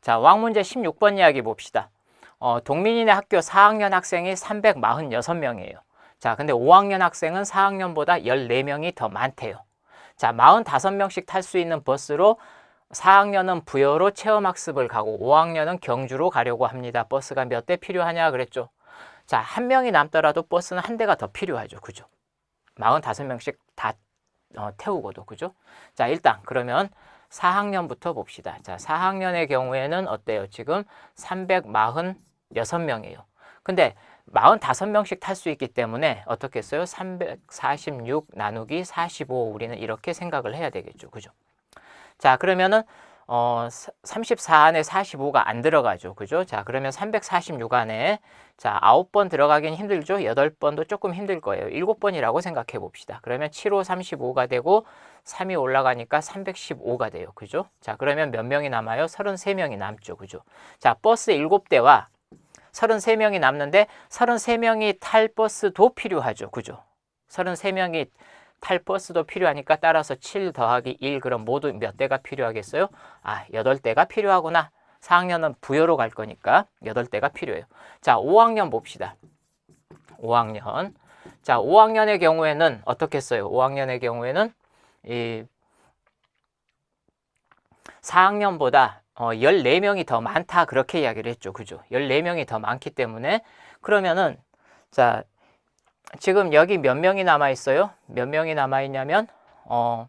자, 왕문제 16번 이야기 봅시다. 어, 동민이네 학교 4학년 학생이 346명이에요. 자, 근데 5학년 학생은 4학년보다 14명이 더 많대요. 자, 45명씩 탈 수 있는 버스로 4학년은 부여로 체험학습을 가고 5학년은 경주로 가려고 합니다. 버스가 몇 대 필요하냐 그랬죠. 자, 한 명이 남더라도 버스는 한 대가 더 필요하죠. 그죠? 45명씩 다 어, 태우고도 그죠? 자, 일단 그러면 4학년부터 봅시다. 자, 4학년의 경우에는 어때요? 지금 346명이에요. 근데 45명씩 탈 수 있기 때문에 어떻게 했어요? 346 나누기 45 우리는 이렇게 생각을 해야 되겠죠. 그죠? 자, 그러면은 어, 34 안에 45가 안 들어가죠. 그죠? 자, 그러면 346 안에 자, 9번 들어가긴 힘들죠. 8번도 조금 힘들 거예요. 7번이라고 생각해 봅시다. 그러면 7, 5, 35가 되고 3이 올라가니까 315가 돼요. 그죠? 자, 그러면 몇 명이 남아요? 33명이 남죠. 그죠? 자, 버스 7대와 33명이 남는데 33명이 탈 버스도 필요하죠. 그죠? 33명이 탈 버스도 필요하니까 따라서 7 더하기 1 그럼 모두 몇 대가 필요하겠어요? 아, 8대가 필요하구나. 4학년은 부여로 갈 거니까 8대가 필요해요. 자, 5학년 봅시다. 5학년. 자, 5학년의 경우에는 어떻게 했어요? 5학년의 경우에는 이 4학년보다 어, 14명이 더 많다 그렇게 이야기를 했죠. 그죠? 14명이 더 많기 때문에 그러면은 자, 지금 여기 몇 명이 남아 있어요? 몇 명이 남아 있냐면 어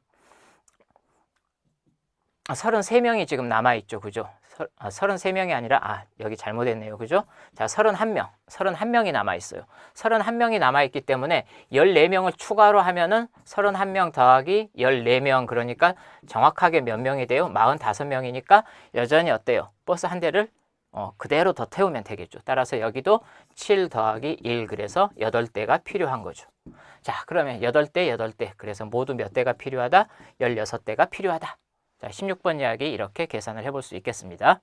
33명이 지금 남아 있죠. 그죠? 서- 아, 33명이 아니라 아, 여기 잘못했네요. 그죠? 자, 31명. 31명이 남아 있어요. 31명이 남아 있기 때문에 14명을 추가로 하면은 31명 더하기 14명 그러니까 정확하게 몇 명이 돼요? 45명이니까 여전히 어때요? 버스 한 대를 어, 그대로 더 태우면 되겠죠. 따라서 여기도 7 더하기 1 그래서 8대가 필요한 거죠. 자, 그러면 8대, 8대. 그래서 모두 몇 대가 필요하다? 16대가 필요하다. 자, 16번 이야기 이렇게 계산을 해볼 수 있겠습니다.